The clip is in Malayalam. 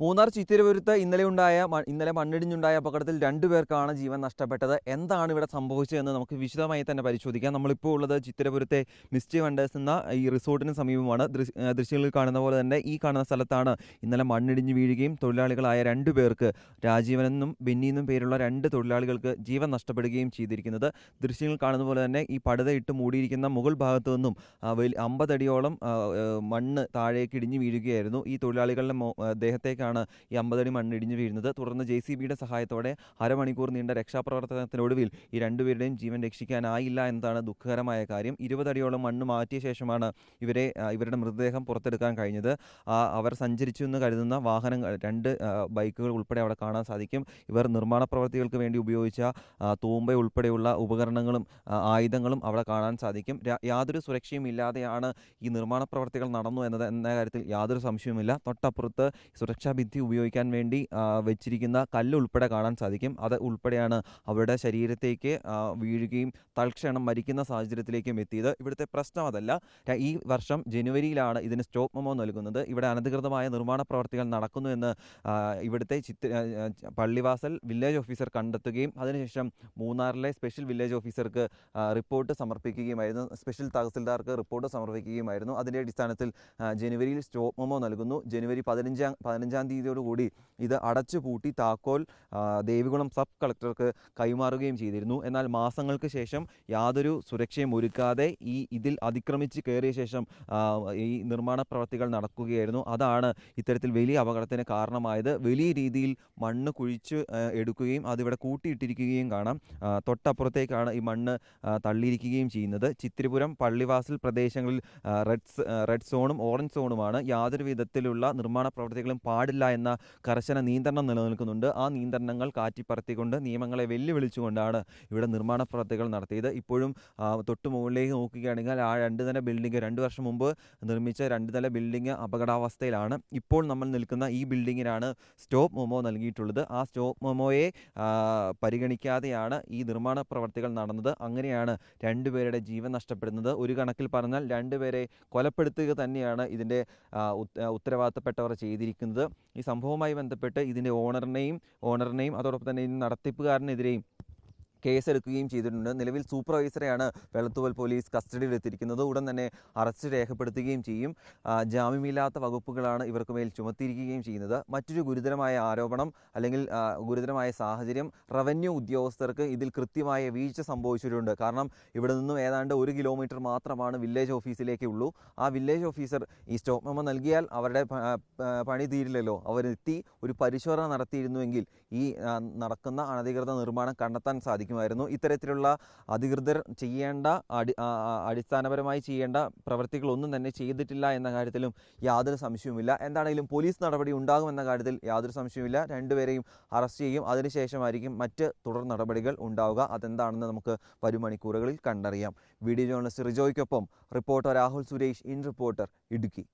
മൂന്നാർ ചിത്തിരപുരത്ത് ഇന്നലെ ഉണ്ടായ ഇന്നലെ മണ്ണിടിഞ്ഞുണ്ടായ അപകടത്തിൽ രണ്ടുപേർക്കാണ് ജീവൻ നഷ്ടപ്പെട്ടത്. എന്താണ് ഇവിടെ സംഭവിച്ചതെന്ന് നമുക്ക് വിശദമായി തന്നെ പരിശോധിക്കാം. നമ്മളിപ്പോൾ ഉള്ളത് ചിത്തിരപുരത്തെ മിസ്റ്റി വണ്ടേഴ്സ് എന്ന ഈ റിസോർട്ടിന് സമീപമാണ്. ദൃശ്- ദൃശ്യങ്ങളിൽ കാണുന്ന പോലെ തന്നെ ഈ കാണുന്ന സ്ഥലത്താണ് ഇന്നലെ മണ്ണിടിഞ്ഞ് വീഴുകയും തൊഴിലാളികളായ രണ്ടു പേർക്ക് രാജീവനെന്നും ബെന്നി എന്നും പേരുള്ള രണ്ട് തൊഴിലാളികൾക്ക് ജീവൻ നഷ്ടപ്പെടുകയും ചെയ്തിരിക്കുന്നത്. ദൃശ്യങ്ങൾ കാണുന്ന പോലെ തന്നെ ഈ പടുതയിട്ട് മൂടിയിരിക്കുന്ന മുകൾ ഭാഗത്തു നിന്നും അമ്പതടിയോളം മണ്ണ് താഴേക്ക് ഇടിഞ്ഞു വീഴുകയായിരുന്നു. ഈ തൊഴിലാളികളുടെ മോ- ഏഹ് ഈ അമ്പതടി മണ്ണിടിഞ്ഞ് വീഴുന്നത്. തുടർന്ന് ജെ സി ബിയുടെ സഹായത്തോടെ അരമണിക്കൂർ നീണ്ട രക്ഷാപ്രവർത്തനത്തിനൊടുവിൽ ഈ രണ്ടുപേരുടെയും ജീവൻ രക്ഷിക്കാനായില്ല എന്നതാണ് ദുഃഖകരമായ കാര്യം. ഇരുപതടിയോളം മണ്ണ് മാറ്റിയ ശേഷമാണ് ഇവരെ ഇവരുടെ മൃതദേഹം പുറത്തെടുക്കാൻ കഴിഞ്ഞത്. അവർ സഞ്ചരിച്ചു എന്ന് കരുതുന്ന വാഹനങ്ങൾ രണ്ട് ബൈക്കുകൾ ഉൾപ്പെടെ അവിടെ കാണാൻ സാധിക്കും. ഇവർ നിർമ്മാണ പ്രവർത്തികൾക്ക് വേണ്ടി ഉപയോഗിച്ച തൂമ്പ ഉൾപ്പെടെയുള്ള ഉപകരണങ്ങളും ആയുധങ്ങളും അവിടെ കാണാൻ സാധിക്കും. യാതൊരു സുരക്ഷയും ഇല്ലാതെയാണ് ഈ നിർമ്മാണ പ്രവർത്തികൾ നടന്നു എന്നത് എന്ന കാര്യത്തിൽ യാതൊരു സംശയവുമില്ല. തൊട്ടപ്പുറത്ത് സുരക്ഷാ ഭിത്തി ഉപയോഗിക്കാൻ വേണ്ടി വെച്ചിരിക്കുന്ന കല്ല് ഉൾപ്പെടെ കാണാൻ സാധിക്കും. അത് ഉൾപ്പെടെയാണ് അവരുടെ ശരീരത്തേക്ക് വീഴുകയും തൽക്ഷണം മരിക്കുന്ന സാഹചര്യത്തിലേക്കും എത്തിയത്. ഇവിടുത്തെ പ്രശ്നം അതല്ല. ഈ വർഷം ജനുവരിയിലാണ് ഇതിന് സ്റ്റോപ്പ് മെമോ നൽകുന്നത്. ഇവിടെ അനധികൃതമായ നിർമ്മാണ പ്രവർത്തികൾ നടക്കുന്നു എന്ന് ഇവിടുത്തെ ചിത്ര പള്ളിവാസൽ വില്ലേജ് ഓഫീസർ കണ്ടെത്തുകയും അതിനുശേഷം മൂന്നാറിലെ സ്പെഷ്യൽ വില്ലേജ് ഓഫീസർക്ക് റിപ്പോർട്ട് സമർപ്പിക്കുകയുമായിരുന്നു. സ്പെഷ്യൽ തഹസിൽദാർക്ക് റിപ്പോർട്ട് സമർപ്പിക്കുകയുമായിരുന്നു. അതിന്റെ അടിസ്ഥാനത്തിൽ ജനുവരിയിൽ സ്റ്റോപ്പ് മെമോ നൽകുന്നു. ജനുവരി പതിനഞ്ചാം പതിനഞ്ചാം തീയതിയോടുകൂടി ഇത് അടച്ചു പൂട്ടി താക്കോൽ ദേവികുളം സബ് കളക്ടർക്ക് കൈമാറുകയും ചെയ്തിരുന്നു. എന്നാൽ മാസങ്ങൾക്ക് ശേഷം യാതൊരു സുരക്ഷയും ഒരുക്കാതെ ഈ ഇതിൽ അതിക്രമിച്ച് കയറിയ ശേഷം ഈ നിർമ്മാണ പ്രവർത്തികൾ നടക്കുകയായിരുന്നു. അതാണ് ഇത്തരത്തിൽ വലിയ അപകടത്തിന് കാരണമായത്. വലിയ രീതിയിൽ മണ്ണ് കുഴിച്ച് എടുക്കുകയും അതിവിടെ കൂട്ടിയിട്ടിരിക്കുകയും കാണാം. തൊട്ടപ്പുറത്തേക്കാണ് ഈ മണ്ണ് തള്ളിയിരിക്കുകയും ചെയ്യുന്നത്. ചിത്തിരിപുരം പള്ളിവാസൽ പ്രദേശങ്ങളിൽ റെഡ് റെഡ് സോണും ഓറഞ്ച് സോണുമാണ് യാതൊരു വിധത്തിലുള്ള നിർമ്മാണ പ്രവർത്തികളും പാടില്ല എന്ന കർശന നിയന്ത്രണം നിലനിൽക്കുന്നുണ്ട്. ആ നിയന്ത്രണങ്ങൾ കാറ്റിപ്പറത്തിക്കൊണ്ട് നിയമങ്ങളെ വെല്ലുവിളിച്ചുകൊണ്ടാണ് ഇവിടെ നിർമ്മാണ പ്രവർത്തികൾ നടത്തിയത്. ഇപ്പോഴും തൊട്ട് മുകളിലേക്ക് നോക്കുകയാണെങ്കിൽ ആ രണ്ട് നില ബിൽഡിംഗ് രണ്ട് വർഷം മുമ്പ് നിർമ്മിച്ച രണ്ട് നില ബിൽഡിംഗ് അപകടാവസ്ഥയിലാണ്. ഇപ്പോൾ നമ്മൾ നിൽക്കുന്ന ഈ ബിൽഡിങ്ങിനാണ് സ്റ്റോപ്പ് മെമോ നൽകിയിട്ടുള്ളത്. ആ സ്റ്റോപ്പ് മെമോയെ പരിഗണിക്കാതെയാണ് ഈ നിർമ്മാണ പ്രവർത്തികൾ നടന്നത്. അങ്ങനെയാണ് രണ്ടുപേരുടെ ജീവൻ നഷ്ടപ്പെടുന്നത്. ഒരു കണക്കിൽ പറഞ്ഞാൽ രണ്ടുപേരെ കൊലപ്പെടുത്തുക തന്നെയാണ് ഇതിന്റെ ഉത്തരവാദിത്തപ്പെട്ടവർ ചെയ്തിരിക്കുന്നത്. ഈ സംഭവവുമായി ബന്ധപ്പെട്ട് ഇതിന്റെ ഓണറിനെയും ഓണറിനെയും അതോടൊപ്പം തന്നെ നടത്തിപ്പുകാരനെതിരെയും കേസെടുക്കുകയും ചെയ്തിട്ടുണ്ട്. നിലവിൽ സൂപ്പർവൈസറെയാണ് വെളുത്തുവൽ പോലീസ് കസ്റ്റഡിയിലെത്തിയിരിക്കുന്നത്. ഉടൻ തന്നെ അറസ്റ്റ് രേഖപ്പെടുത്തുകയും ചെയ്യും. ജാമ്യമില്ലാത്ത വകുപ്പുകളാണ് ഇവർക്ക് മേൽ ചുമത്തിയിരിക്കുകയും ചെയ്യുന്നത്. മറ്റൊരു ഗുരുതരമായ ആരോപണം അല്ലെങ്കിൽ ഗുരുതരമായ സാഹചര്യം റവന്യൂ ഉദ്യോഗസ്ഥർക്ക് ഇതിൽ കൃത്യമായ വീഴ്ച സംഭവിച്ചിട്ടുണ്ട്. കാരണം ഇവിടെ നിന്നും ഏതാണ്ട് ഒരു കിലോമീറ്റർ മാത്രമാണ് വില്ലേജ് ഓഫീസിലേക്ക് ഉള്ളൂ ആ വില്ലേജ് ഓഫീസർ ഈ സ്റ്റോപ്പ് മെമ്മോ നൽകിയാൽ അവരുടെ പണി തീരില്ലല്ലോ. അവരെത്തി ഒരു പരിശോധന നടത്തിയിരുന്നുവെങ്കിൽ ഈ നടക്കുന്ന അനധികൃത നിർമ്മാണം കണ്ടെത്താൻ സാധിക്കുമായിരുന്നു ഇത്തരത്തിലുള്ള അധികൃതർ ചെയ്യേണ്ട അടി അടിസ്ഥാനപരമായി ചെയ്യേണ്ട പ്രവൃത്തികളൊന്നും തന്നെ ചെയ്തിട്ടില്ല എന്ന കാര്യത്തിലും യാതൊരു സംശയവുമില്ല. എന്താണെങ്കിലും പോലീസ് നടപടി ഉണ്ടാകുമെന്ന കാര്യത്തിൽ യാതൊരു സംശയവുമില്ല. രണ്ടുപേരെയും അറസ്റ്റ് ചെയ്യും. അതിനുശേഷമായിരിക്കും മറ്റ് തുടർ നടപടികൾ ഉണ്ടാവുക. അതെന്താണെന്ന് നമുക്ക് വരും മണിക്കൂറുകളിൽ കണ്ടറിയാം. Video journalist റിജോയ്ക്കൊപ്പം reporter Rahul Suresh in reporter Idukki.